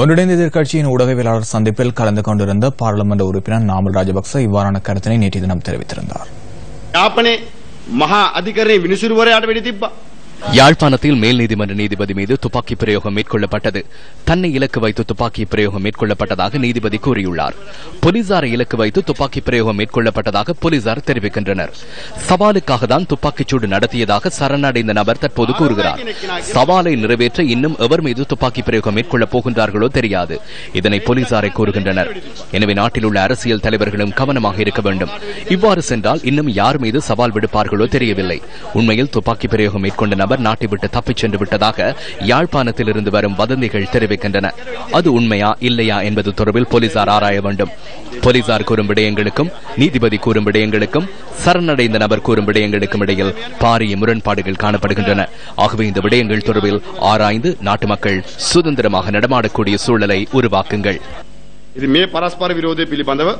ஒன்றிணைந்த எதிர்க்கட்சியின் ஊடகவியலாளர் சந்திப்பில் கலந்து கொண்டிருந்த பாராளுமன்ற உறுப்பினர் நாமல் ராஜபக்ச இவ்வாறான கருத்தினை நேற்று தினம் தெரிவித்திருந்தார். யாப்பனே மகா அதிகரணை வினிசுருவரை ஆட யாழ்ப்பாணத்தில் மேல் நீதிமன்ற நீதிபதி மீது துப்பாக்கி பிரயோகம் மேற்கொள்ளப்பட்டது. தன்னை இலக்கு வைத்து துப்பாக்கி பிரயோகம் மேற்கொள்ளப்பட்டதாக நீதிபதி கூறியுள்ளார். போலீசாரை இலக்கு வைத்து துப்பாக்கி பிரயோகம் மேற்கொள்ளப்பட்டதாக போலீசார் தெரிவிக்கின்றனர். சவாலுக்காக தான் துப்பாக்கிச்சூடு நடத்தியதாக சரணடைந்த நபர் தற்போது கூறுகிறார். சவாலை நிறைவேற்ற இன்னும் எவர் மீது துப்பாக்கி பிரயோகம் மேற்கொள்ளப் போகின்றார்களோ தெரியாது. இதனை போலீசாரை கூறுகின்றனர். எனவே நாட்டில் உள்ள அரசியல் தலைவர்களும் கவனமாக இருக்க வேண்டும். இவ்வாறு சென்றால் இன்னும் யார் மீது சவால் விடுப்பார்களோ தெரியவில்லை. உண்மையில் துப்பாக்கி பிரயோகம் மேற்கொண்ட நபர் நாட்டை விட்டு தப்பிச் சென்று விட்டதாக யாழ்ப்பாணத்திலிருந்து வரும் வதந்திகள் தெரிவிக்கின்றன. அது உண்மையா இல்லையா என்பது தொடர்பில் போலீசார் ஆராய வேண்டும். போலீசார் கூறும் விடயங்களுக்கும் நீதிபதி கூறும் விடயங்களுக்கும் சரணடைந்த நபர் கூறும் விடயங்களுக்கும் இடையில் பாரிய முரண்பாடுகள் காணப்படுகின்றன. ஆகவே இந்த விடயங்கள் தொடர்பில் ஆராய்ந்து நாட்டு மக்கள் சுதந்திரமாக நடமாடக்கூடிய சூழலை உருவாக்குங்கள். இது மே பரஸ்பர விரோத பிலிபந்தவ.